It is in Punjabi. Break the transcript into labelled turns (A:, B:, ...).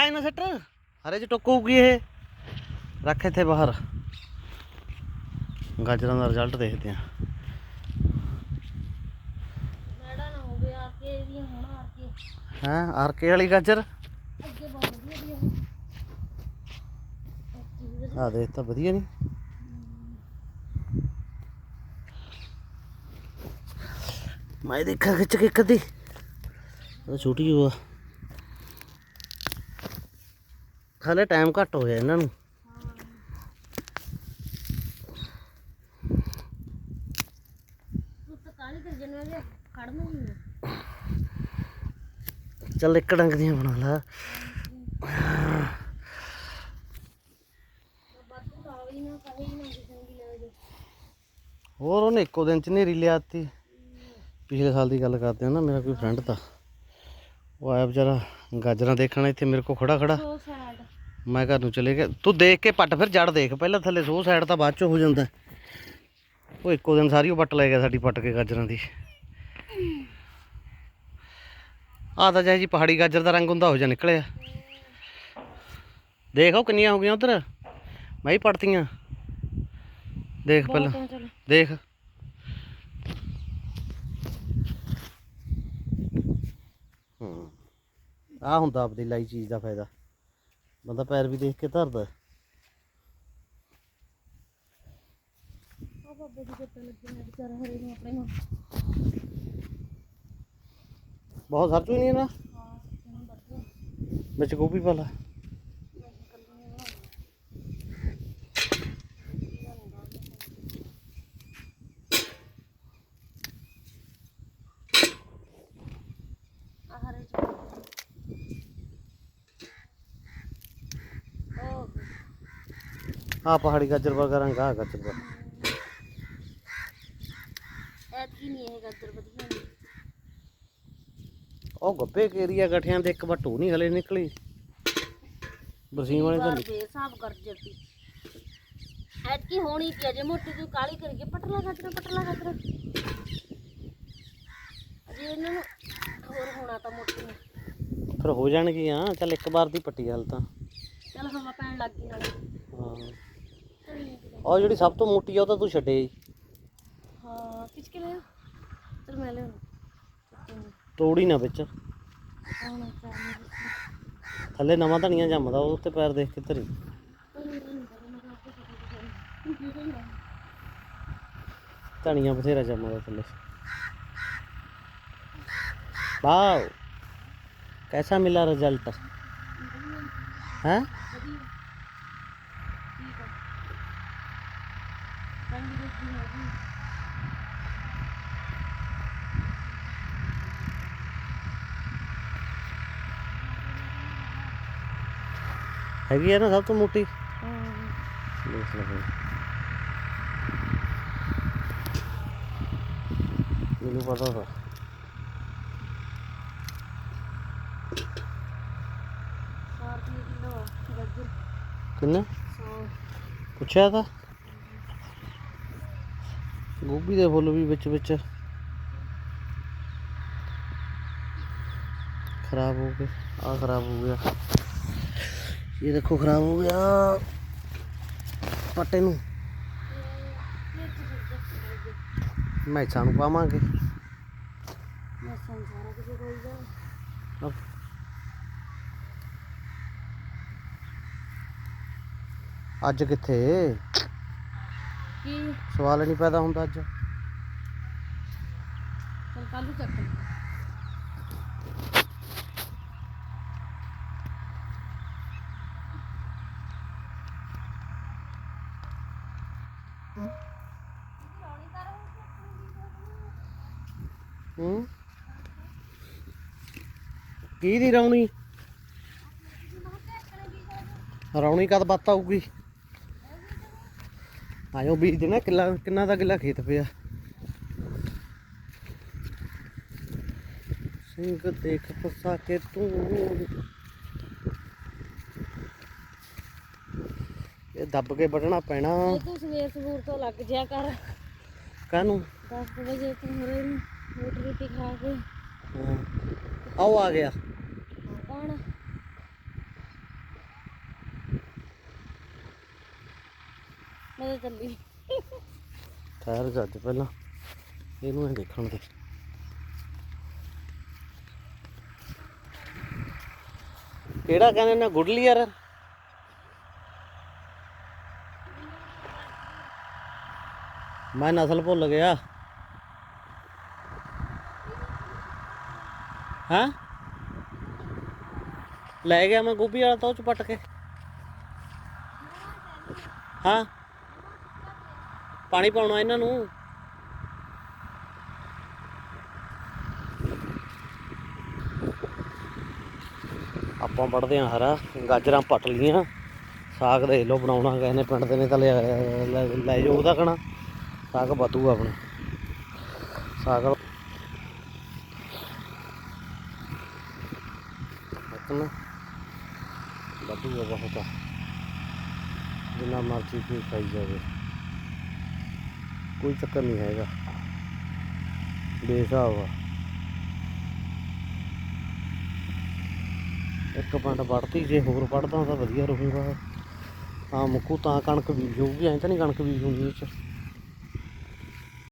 A: ਜਾ ਇਹਨਾਂ ਸੱਟ ਹਰੇ ਚ ਟੋਕੂਗੀ ਇਹ? ਰੱਖ ਇੱਥੇ ਬਾਹਰ। ਗਾਜਰਾਂ ਦਾ ਰਿਜ਼ਲਟ ਦੇਖਦੇ ਆ
B: ਨਾ
A: ਹਾਂ ਆਰਕੇ ਵਾਲੀ ਗਾਜਰ?
B: ਦੀ
A: ਆ ਦੇਖ ਤਾਂ ਵਧੀਆ ਨਹੀਂ ਮੈਂ ਦੇਖਾਂ ਖਿੱਚ ਕੇ ਕਦੀ ਉਹ ਛੋਟੀ ਹੋਆ ਹਾਲੇ ਟਾਈਮ ਘੱਟ ਹੋਇਆ ਇਹਨਾਂ ਨੂੰ। ਚੱਲ ਇੱਕ ਡੰਗ ਦੀਆਂ ਬਣਾ ਲਾ।
B: ਹੀ ਹੀ
A: ਹੋਰ ਉਹਨੇ ਇੱਕੋ ਦਿਨ ਚ ਨੇਰੀ ਲਿਆਤੀ। ਪਿਛਲੇ ਸਾਲ ਦੀ ਗੱਲ ਕਰਦੇ ਹਾਂ ਨਾ ਮੇਰਾ ਕੋਈ ਫਰੈਂਡ ਤਾਂ। ਉਹ ਆਇਆ ਵਿਚਾਰਾ ਗਾਜਰਾਂ ਦੇਖਣ ਇੱਥੇ ਮੇਰੇ ਕੋਲ ਖੜਾ ਖੜਾ। ਮੈਂ ਘਰ ਨੂੰ ਚਲੇ ਗਿਆ। ਤੂੰ ਦੇਖ ਕੇ ਪੱਟ ਫਿਰ ਜੜ ਦੇਖ। ਪਹਿਲਾਂ ਥੱਲੇ ਸੋ ਸਾਈਡ ਤਾਂ ਬਾਅਦ ਚ ਹੋ ਜਾਂਦਾ। ਉਹ ਇੱਕੋ ਦਿਨ ਸਾਰੀ ਉਹ ਪੱਟ ਲੈ ਗਿਆ ਸਾਡੀ ਪੱਟ ਕੇ ਗਾਜਰਾਂ ਦੀ। ਆ ਤਾਂ ਜਾਈ ਜੀ ਪਹਾੜੀ ਗਾਜਰ ਦਾ ਰੰਗ ਹੁੰਦਾ ਹੋ ਜਾ ਨਿਕਲਿਆ। ਦੇਖ ਕਿੰਨੀਆਂ ਹੋ ਗਈਆਂ ਉਧਰ। ਮੈਂ ਹੀ ਪੜਤੀਆਂ ਦੇਖ ਪਹਿਲਾਂ। ਦੇਖ। ਹੂੰ। ਆ ਹੁੰਦਾ ਆਪਦੀ ਲਾਈ ਚੀਜ਼ ਦਾ ਫਾਇਦਾ। ਬੰਦਾ ਪੈਰ ਵੀ ਦੇਖ ਕੇ ਧਰਦਾ।
B: ਆ ਬਾਬੇ ਦੀ ਕਿੱਥੇ ਲੱਗੀ ਨਾ ਵਿਚਾਰਾ ਹਰੇ ਨੂੰ ਆਪਣੇ ਨੂੰ
A: ਬਹੁਤ ਸਰਚੂ ਨਹੀਂ ਨਾ? ਵਿੱਚ ਗੋਭੀ ਪਾ ਲਾ।
B: ਆ
A: ਪਹਾੜੀ ਗਾਜਰ ਵਰਗਾ ਰੰਗ ਆ ਗਾਜਰ ਦਾ
B: ਐਤਕੀ ਨਹੀਂ ਇਹ ਗੱਦਰ ਵਧੀਆ ਨਹੀਂ
A: ਉਹ ਗੱਬੇ ਕੇਰੀਆ ਗਠਿਆਂ ਦੇ ਇੱਕ ਬਟੂ ਨਹੀਂ ਹਲੇ ਨਿਕਲੀ। ਬਰਸੀਮ ਵਾਲੇ ਤਾਂ
B: ਬਾਰ ਬੇਸਾਬ ਕਰ ਜੱਤੀ। ਐਤਕੀ ਹੋਣੀ ਸੀ ਅਜੇ ਮੋਟੀ ਤੂੰ ਕਾਲੀ ਕਰੀਏ ਪਟਲਾ ਗੱਦਰ ਪਟਲਾ ਗੱਦਰ ਅਜੇ ਇਹਨਾਂ ਨੂੰ ਹੋਰ ਹੋਣਾ ਤਾਂ ਮੋਟੀ ਨੂੰ
A: ਫਿਰ ਹੋ ਜਾਣਗੀਆਂ ਚੱਲ ਇੱਕ ਵਾਰ ਦੀ ਪੱਟੀ ਹਾਲ ਤਾਂ।
B: ਚੱਲ ਹਵਾ ਪੈਣ ਲੱਗ ਗਈ ਨਾਲੇ।
A: ਹਾਂ। ਆ ਜਿਹੜੀ ਸਭ ਤੋਂ ਮੋਟੀ ਆ ਉਹ ਤਾਂ ਤੂੰ ਛੱਡੇ
B: ਹਾਂ ਖਿੱਚ ਕੇ ਲੈ ਚਲ ਮੈਂ ਲੈ
A: ਤੋੜੀ ਨਾ ਵਿੱਚ। ਥੱਲੇ ਨਵਾਂ ਧਨੀਆ ਜੰਮਦਾ ਉਹ ਉੱਤੇ ਪੈਰ ਦੇਖ ਕੇ ਧਰੀ। ਧਨੀਆ ਬਥੇਰਾ ਜੰਮਦਾ ਥੱਲੇ। ਵਾਓ। ਕੈਸਾ ਮਿਲਾ ਰਿਜ਼ਲਟ ਹੈ? ਹੈਗੀ ਆ ਨਾ ਸਭ ਤੋਂ ਮੋਟੀ? ਦੇਖ ਲੈ ਫਿਰ। ਮੈਨੂੰ ਪਤਾ ਤਾਂ ਕਿੰਨੇ? ਪੁੱਛਿਆ ਤਾਂ। ਗੋਭੀ ਦੇ ਫੁੱਲ ਵੀ ਵਿੱਚ ਵਿੱਚ ਖਰਾਬ ਹੋ ਗਏ। ਆ ਖਰਾਬ ਹੋ ਗਿਆ। ਇਹ ਦੇਖੋ ਖਰਾਬ ਹੋ ਗਿਆ। ਪੱਟੇ ਨੂੰ। ਮੈਂ ਸਾਨੂੰ ਪਾਵਾਂਗੇ।
B: ਮੈਂ ਸੰਸਾਰਾ ਕਿਸੇ ਕੋਈ ਜਾ
A: ਅੱਜ ਕਿੱਥੇ?
B: ਕੀ?
A: ਸਵਾਲ ਨਹੀਂ ਪੈਦਾ ਹੁੰਦਾ ਅੱਜ।
B: ਚਲ ਕੱਲੂ ਚੱਕ ਲਈ।
A: ਹੂੰ? ਕੀ ਦੀ ਰੌਣੀ? ਰੌਣੀ ਕਦ ਬਾਤ ਆਊਗੀ? ਆਇਓ ਬੀਜ ਦੇਣਾ ਕਿੱਲਾ ਕਿੰਨਾ ਦਾ ਕਿੱਲਾ ਖੇਤ ਪਿਆ? ਸਿੰਘ ਦੇਖ ਫਸਾ ਕੇ ਤੂੰ। ਇਹ ਦੱਬ ਕੇ ਵੱਢਣਾ ਪੈਣਾ।
B: ਤੂੰ ਸਵੇਰ ਸਵੇਰ ਤੋਂ ਲੱਗ ਜਿਆ ਕਰ।
A: ਕਾਹਨੂੰ?
B: 10 ਵਜੇ ਤੂੰ ਹਰੇ ਨੂੰ ਰੋਟੀ ਰੋਟੀ ਖਾ ਕੇ।
A: ਆਓ ਆ ਗਿਆ
B: ਕੌਣ ਮੈਂ ਤਾਂ ਚੱਲੀ।
A: ਠਹਿਰ ਜਾ ਪਹਿਲਾਂ। ਇਹਨੂੰ ਇਹ ਦੇਖਣ ਦੇ। ਕਿਹੜਾ ਕਹਿੰਦੇ ਨਾ ਗੁੱਡਲੀ ਯਾਰ? ਮੈਂ ਨਸਲ ਭੁੱਲ ਗਿਆ। ਹਾਂ? ਲੈ ਗਿਆ ਮੈਂ ਗੋਭੀ ਵਾਲਾ ਤੋਂ ਚ ਪੱਟ ਕੇ। ਹਾਂ? ਪਾਣੀ ਪਾਉਣਾ ਇਹਨਾਂ ਨੂੰ। ਆਪਾਂ ਪੜਦੇ ਆਂ ਹਰਾ, ਗਾਜਰਾਂ ਪੱਟ ਲੀਆਂ ਸਾਗ ਦੇਖ ਲਓ ਬਣਾਉਣਾ ਕਿਸੇ ਨੇ, ਪਿੰਡ ਦੇ ਨੇ ਤਾਂ ਲੈ ਲੈ- ਲੈ ਜਾਓ ਉਹਦਾ ਕਣਾ। ਸਾਗ ਬਤੂ ਆਪਣੇ। ਸਾਗ ਬਤੂ ਬਤੂ ਬਹੁਤ ਜਿੰਨਾ ਮਰਜ਼ੀ ਕੋਈ ਖਾਈ ਜਾਵੇ। ਕੋਈ ਚੱਕਰ ਨਹੀਂ ਹੈਗਾ। ਬੇਸਾਬ ਆ। ਇੱਕ ਪੰਡ ਵੜਤੀ, ਜੇ ਹੋਰ ਵੜਦਾ ਤਾਂ ਵਧੀਆ ਰਹੂਗਾ। ਹਾਂ ਮੁੱਕੂ ਤਾਂ ਕਣਕ ਬੀਜ ਹੋਊਗੀ, ਐਂ ਤਾਂ ਨਹੀਂ ਕਣਕ ਬੀਜ ਹੁੰਦੀ ਇਹ ਚ।